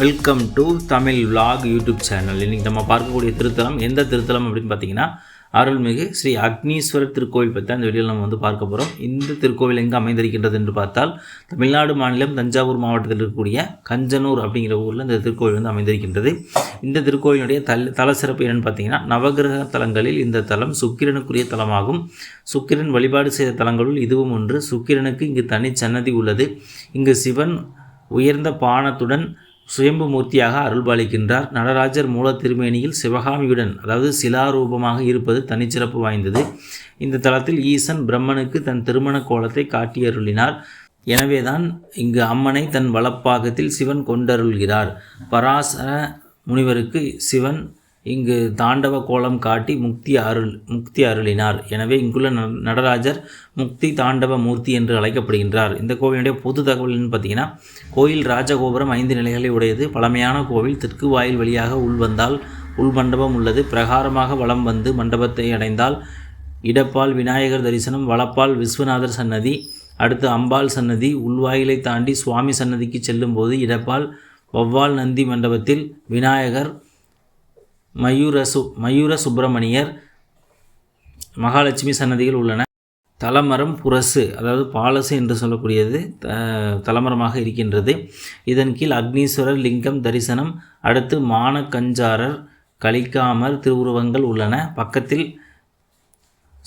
Welcome to Tamil vlog YouTube channel இன்றைக்கி நம்ம பார்க்கக்கூடிய திருத்தலம் எந்த திருத்தலம் அப்படின்னு பார்த்தீங்கன்னா அருள்மிகு ஸ்ரீ அக்னீஸ்வரர் திருக்கோவில் பற்றி அந்த வீடியோவில் நம்ம வந்து பார்க்க போகிறோம் இந்த திருக்கோவில் எங்கே அமைந்திருக்கின்றது என்று பார்த்தால் தமிழ்நாடு மாநிலம் தஞ்சாவூர் மாவட்டத்தில் இருக்கக்கூடிய கஞ்சனூர் அப்படிங்கிற ஊரில் இந்த திருக்கோவில் வந்து அமைந்திருக்கின்றது. இந்த திருக்கோவிலுடைய தல் தல சிறப்பு என்னென்னு பார்த்தீங்கன்னா நவகிரக தலங்களில் இந்த தலம் சுக்கிரனுக்குரிய தலமாகும். சுக்கிரன் வழிபாடு செய்த தலங்களுள் இதுவும் ஒன்று. சுக்கிரனுக்கு இங்கு தனி சன்னதி உள்ளது. இங்கு சிவன் உயர்ந்த பானத்துடன் சுயம்பு மூர்த்தியாக அருள்பாலிக்கின்றார். நடராஜர் மூல திருமேனியில் சிவகாமியுடன் அதாவது சிலாரூபமாக இருப்பது தனிச்சிறப்பு வாய்ந்தது. இந்த தளத்தில் ஈசன் பிரம்மனுக்கு தன் திருமண கோலத்தை காட்டி அருளினார் எனவேதான் இங்கு அம்மனை தன் வலப்பாகத்தில் சிவன் கொண்டருள்கிறார். பராசர முனிவருக்கு சிவன் இங்கு தாண்டவ கோலம் காட்டி முக்தி அருள் முக்தி அருளினார். எனவே இங்குள்ள ந- நடராஜர் முக்தி தாண்டவ மூர்த்தி என்று அழைக்கப்படுகின்றார். இந்த கோவிலுடைய பொது தகவல்னு பார்த்தீங்கன்னா கோயில் ராஜகோபுரம் ஐந்து நிலைகளை உடையது. பழமையான கோவில் தெற்கு வாயில் வழியாக உள்வந்தால் உள் மண்டபம் உள்ளது. பிரகாரமாக வலம் வந்து மண்டபத்தை அடைந்தால் இடப்பால் விநாயகர் தரிசனம் வலப்பால் விஸ்வநாதர் சன்னதி அடுத்து அம்பாள் சன்னதி உள்வாயிலை தாண்டி சுவாமி சன்னதிக்கு செல்லும்போது இடப்பால் வவ்வால் நந்தி மண்டபத்தில் விநாயகர் மயூர சு மயூர சுப்பிரமணியர் மகாலட்சுமி சன்னதிகள் உள்ளன. தலமரம் புரசு அதாவது பாலசு என்று சொல்லக்கூடியது த- தலமரமாக இருக்கின்றது. இதன் கீழ் அக்னீஸ்வரர் லிங்கம் தரிசனம் அடுத்து மானக்கஞ்சாரர் கலிக்காமர் திருவுருவங்கள் உள்ளன. பக்கத்தில்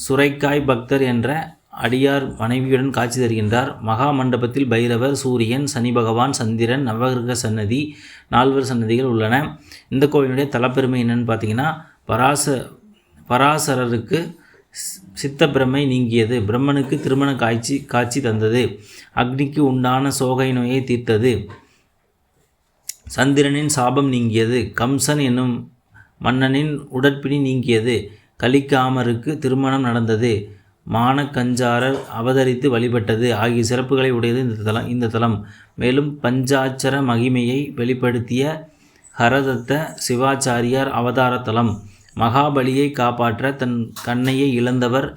சுரைக்காய் பக்தர் என்ற அடியார் மனைவியுடன் காட்சி தருகின்றார். மகா மண்டபத்தில் பைரவர் சூரியன் சனி பகவான் சந்திரன் நவகிரக சன்னதி நால்வர் சன்னதிகள் உள்ளன. இந்த கோவிலுடைய தலப்பெருமை என்னன்னு பார்த்தீங்கன்னா பராச பராசரருக்கு சி- சித்தப்பிரமை நீங்கியது. பிரம்மனுக்கு திருமண காட்சி காட்சி தந்தது. அக்னிக்கு உண்டான சோகை நோயை தீர்த்தது. சந்திரனின் சாபம் நீங்கியது. கம்சன் என்னும் மன்னனின் உடற்பிணி நீங்கியது. கலிக்காமருக்கு திருமணம் நடந்தது. மானக்கஞ்சாரர் அவதரித்து வழிபட்டது. ஆகிய சிறப்புகளை உடையது இந்த தலம் இந்த தலம். மேலும் பஞ்சாட்சர மகிமையை வெளிப்படுத்திய ஹரதத்த சிவாச்சாரியார் அவதார தலம். மகாபலியை காப்பாற்ற தன் கண்ணையை இழந்தவர்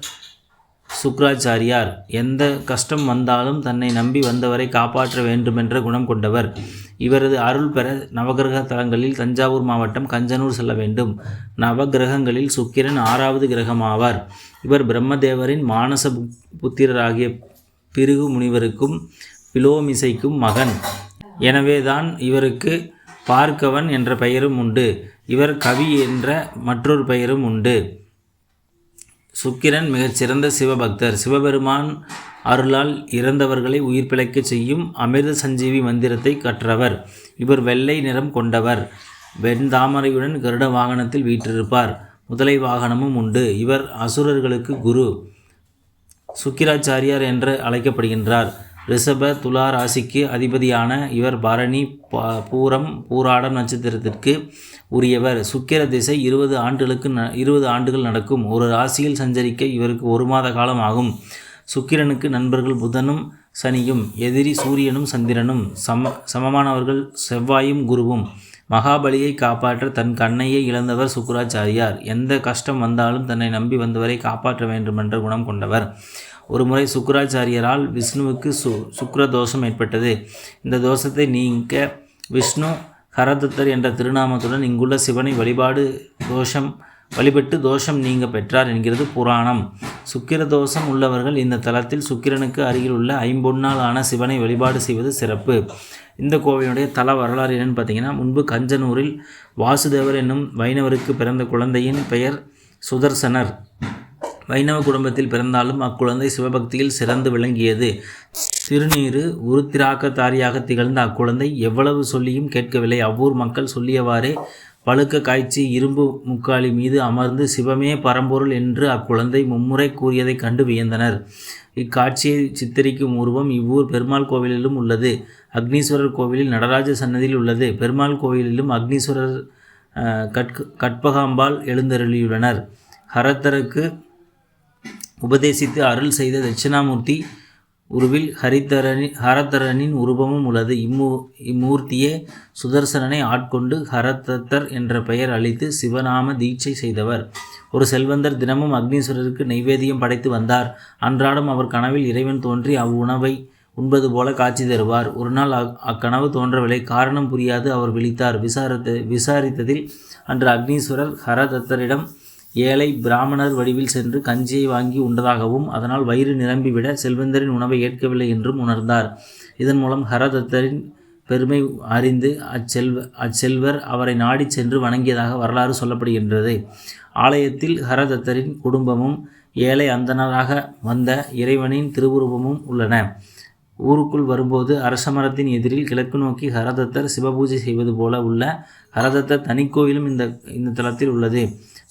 சுக்ராச்சாரியார் எந்த கஷ்டம் வந்தாலும் தன்னை நம்பி வந்தவரை காப்பாற்ற வேண்டுமென்ற குணம் கொண்டவர். இவரது அருள் பெற நவகிரக தலங்களில் தஞ்சாவூர் மாவட்டம் கஞ்சனூர் செல்ல வேண்டும். நவகிரகங்களில் சுக்கிரன் ஆறாவது கிரகமாவார். இவர் பிரம்மதேவரின் மானச பு- புத்திரராகிய பிருகு முனிவருக்கும் பிலோமிசைக்கும் மகன். எனவேதான் இவருக்கு பார்க்கவன் என்ற பெயரும் உண்டு. இவர் கவி என்ற மற்றொரு பெயரும் உண்டு. சுக்கிரன் மிகச்சிறந்த சிவபக்தர். சிவபெருமான் அருளால் இறந்தவர்களை உயிர் பிழைக்கச் செய்யும் அமிர்த சஞ்சீவி மந்திரத்தை கற்றவர். இவர் வெள்ளை நிறம் கொண்டவர். வெண்தாமரையுடன் கருட வாகனத்தில் வீற்றிருப்பார். முதலை வாகனமும் உண்டு. இவர் அசுரர்களுக்கு குரு. சுக்கிராச்சாரியார் என்று அழைக்கப்படுகின்றார். ரிஷப துலா ராசிக்கு அதிபதியான இவர் பரணி ப- பூரம் பூராடம் நட்சத்திரத்திற்கு உரியவர். சுக்கிர திசை இருபது ஆண்டுகளுக்கு ந இருபது ஆண்டுகள் நடக்கும். ஒரு ராசியில் சஞ்சரிக்க இவருக்கு ஒரு மாத காலம் ஆகும். சுக்கிரனுக்கு நண்பர்கள் புதனும் சனியும் எதிரி சூரியனும் சந்திரனும். சம சமமானவர்கள் செவ்வாயும் குருவும். மகாபலியை காப்பாற்ற தன் கண்ணையை இழந்தவர் சுக்கராச்சாரியார். எந்த கஷ்டம் வந்தாலும் தன்னை நம்பி வந்தவரை காப்பாற்ற வேண்டுமென்ற குணம் கொண்டவர். ஒருமுறை சுக்கராச்சாரியரால் விஷ்ணுவுக்கு சு சுக்கர தோஷம் ஏற்பட்டது. இந்த தோஷத்தை நீங்க விஷ்ணு ஹரதத்தர் என்ற திருநாமத்துடன் இங்குள்ள சிவனை வழிபாடு தோஷம் வழிபட்டு தோஷம் நீங்க பெற்றார் என்கிறது புராணம். சுக்கிர தோஷம் உள்ளவர்கள் இந்த தலத்தில் சுக்கிரனுக்கு அருகில் உள்ள ஐம்பொன்னால் ஆன சிவனை வழிபாடு செய்வது சிறப்பு. இந்த கோவிலுடைய தல வரலாறு என்னன்னு பார்த்தீங்கன்னா முன்பு கஞ்சனூரில் வாசுதேவர் என்னும் வைணவருக்கு பிறந்த குழந்தையின் பெயர் சுதர்சனர். வைணவ குடும்பத்தில் பிறந்தாலும் அக்குழந்தை சிவபக்தியில் சிறந்து விளங்கியது. திருநீறு உருத்திராக்கத்தாரியாக திகழ்ந்த அக்குழந்தை எவ்வளவு சொல்லியும் கேட்கவில்லை. அவ்வூர் மக்கள் சொல்லியவாறே பழுக்க காய்ச்சி இரும்பு முக்காலி மீது அமர்ந்து சிவமே பரம்பொருள் என்று அக்குழந்தை மும்முறை கூறியதைக் கண்டு வியந்தனர். இக்காட்சியை சித்தரிக்கும் உருவம் இவ்வூர் பெருமாள் கோவிலிலும் உள்ளது. அக்னீஸ்வரர் கோவிலில் நடராஜ சன்னதியில் உள்ளது. பெருமாள் கோவிலிலும் அக்னீஸ்வரர் கட்க கற்பகாம்பாள் எழுந்தருளியுள்ளனர். ஹரத்தருக்கு உபதேசித்து அருள் செய்த தட்சிணாமூர்த்தி உருவில் ஹரித்தரனி ஹரதரனின் உருவமும் உள்ளது. இம்மூ இம்மூர்த்தியே சுதர்சனனை ஆட்கொண்டு ஹரதத்தர் என்ற பெயர் அளித்து சிவநாம தீட்சை செய்தவர். ஒரு செல்வந்தர் தினமும் அக்னீஸ்வரருக்கு நைவேத்தியம் படைத்து வந்தார். அன்றாடம் அவர் கனவில் இறைவன் தோன்றி அவ்வுணவை உண்பது போல காட்சி தருவார். ஒரு நாள் அக்- அக்கனவு தோன்றவில்லை. காரணம் புரியாது. அவர் விழித்தார். விசாரித்த விசாரித்ததில் அன்று அக்னீஸ்வரர் ஹரதத்தரிடம் ஏழை பிராமணர் வடிவில் சென்று கஞ்சியை வாங்கி உண்டதாகவும் அதனால் வயிறு நிரம்பிவிட செல்வந்தரின் உணவை ஏற்கவில்லை என்றும் உணர்ந்தார். இதன் மூலம் ஹரதத்தரின் பெருமை அறிந்து அச்செல்வ அச்செல்வர் அவரை நாடிச் சென்று வணங்கியதாக வரலாறு சொல்லப்படுகின்றது. ஆலயத்தில் ஹரதத்தரின் குடும்பமும் ஏழை அந்தணராக வந்த இறைவனின் திருவுருவமும் உள்ளன. ஊருக்குள் வரும்போது அரசமரத்தின் எதிரில் கிழக்கு நோக்கி ஹரதத்தர் சிவபூஜை செய்வது போல உள்ள ஹரதத்தர் தனிக்கோயிலும் இந்த இந்த தலத்தில் உள்ளது.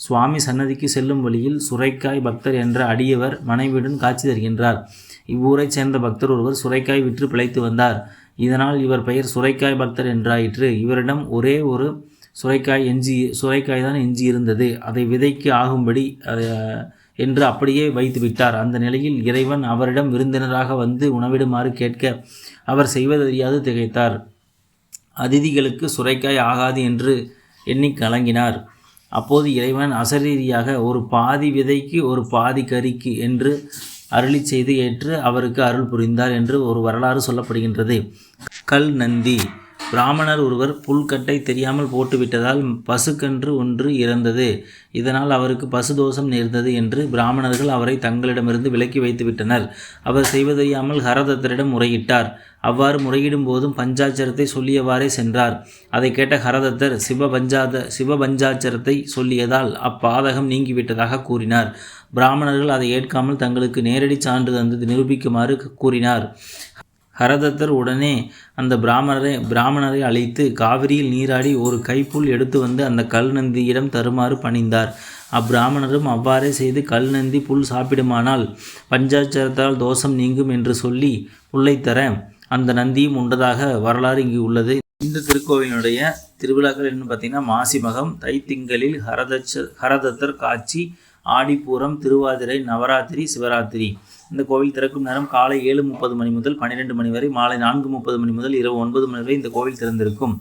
சுவாமி சன்னதிக்கு செல்லும் வழியில் சுரைக்காய் பக்தர் என்ற அடியவர் மனைவியுடன் காட்சி தருகின்றார். இவ்வூரைச் சேர்ந்த பக்தர் ஒருவர் சுரைக்காய் விற்று பிழைத்து வந்தார். இதனால் இவர் பெயர் சுரைக்காய் பக்தர் என்றாயிற்று. இவரிடம் ஒரே ஒரு சுரைக்காய் எஞ்சி சுரைக்காய் தான் எஞ்சி இருந்தது அதை விதைக்கு ஆகும்படி என்று அப்படியே வைத்து விட்டார். அந்த நிலையில் இறைவன் அவரிடம் விருந்தினராக வந்து உணவிடுமாறு கேட்க அவர் செய்வதறியாது திகைத்தார். அதிதிகளுக்கு சுரைக்காய் ஆகாது என்று எண்ணி கலங்கினார். அப்போது இறைவன் அசரீரியாக ஒரு பாதி விதைக்கு ஒரு பாதி கறிக்கு என்று அருளி செய்து ஏற்று அவருக்கு அருள் புரிந்தார் என்று ஒரு வரலாறு சொல்லப்படுகின்றது. கல் நந்தி. பிராமணர் ஒருவர் புல்கட்டை தெரியாமல் போட்டுவிட்டதால் பசுக்கன்று ஒன்று இறந்தது. இதனால் அவருக்கு பசுதோஷம் நேர்ந்தது என்று பிராமணர்கள் அவரை தங்களிடமிருந்து விலக்கி வைத்துவிட்டனர். அவர் செய்வதறியாமல் ஹரதத்தரிடம் முறையிட்டார். அவ்வாறு முறையிடும் போதும் பஞ்சாச்சரத்தை சொல்லியவாறே சென்றார். அதை கேட்ட ஹரதத்தர் சிவபஞ்சாத சிவபஞ்சாச்சரத்தை சொல்லியதால் அப்பாதகம் நீங்கிவிட்டதாக கூறினார். பிராமணர்கள் அதை ஏற்காமல் தங்களுக்கு நேரடி சான்று தந்து நிரூபிக்குமாறு கூறினார். ஹரதத்தர் உடனே அந்த பிராமணரை பிராமணரை அழைத்து காவிரியில் நீராடி ஒரு கைப்புல் எடுத்து வந்து அந்த கல் நந்தியிடம் தருமாறு பணிந்தார். அப்பிராமணரும் அவ்வாறே செய்து கல் நந்தி புல் சாப்பிடுமானால் பஞ்சாட்சரத்தால் தோஷம் நீங்கும் என்று சொல்லி புல்லை தர அந்த நந்தியும் உண்டதாக வரலாறு இங்கு உள்ளது. இந்த திருக்கோவிலினுடைய திருவிழாக்கள் என்ன பார்த்தீங்கன்னா மாசி மகம் தைத்திங்களில் ஹரதச்ச ஹரதத்தர் காட்சி ஆடிப்பூரம் திருவாதிரை நவராத்திரி சிவராத்திரி. இந்த கோவில் திறக்கும் நேரம் காலை ஏழு முப்பது மணி முதல் பன்னிரெண்டு மணி வரை மாலை நான்கு முப்பது மணி முதல் இரவு ஒன்பது மணி வரை இந்த கோவில் திறந்திருக்கும்.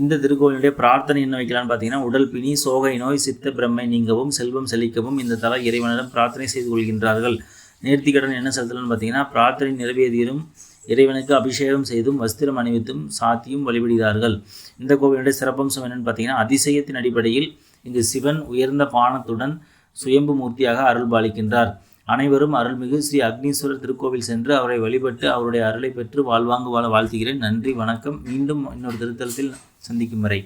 இந்த திருக்கோவிலுடைய பிரார்த்தனை என்ன வைக்கலாம்னு பார்த்தீங்கன்னா உடல் பிணி சோகை நோய் சித்த பிரம்மை நீங்கவும் செல்வம் செழிக்கவும் இந்த தல இறைவனிடம் பிரார்த்தனை செய்து கொள்கின்றார்கள். நேர்த்திக்கடன் என்ன செலுத்தலாம்னு பார்த்தீங்கன்னா பிரார்த்தனை நிறைவேறியும் இறைவனுக்கு அபிஷேகம் செய்தும் வஸ்திரம் அணிவித்தும் சாத்தியும் வழிபடுகிறார்கள். இந்த கோவிலுடைய சிறப்பம்சம் என்னென்னு பார்த்தீங்கன்னா அதிசயத்தின் அடிப்படையில் இங்கு சிவன் உயர்ந்த பானத்துடன் சுயம்பு மூர்த்தியாக அருள் பாலிக்கின்றார் அனைவரும் அருள்மிகு ஸ்ரீ அக்னீஸ்வரர் திருக்கோவில் சென்று அவரை வழிபட்டு அவருடைய அருளை பெற்று வாழ்வாங்கு வாழ வாழ்த்துகிறேன். நன்றி வணக்கம். மீண்டும் இன்னொரு திருத்தலத்தில் சந்திக்கும் வரை.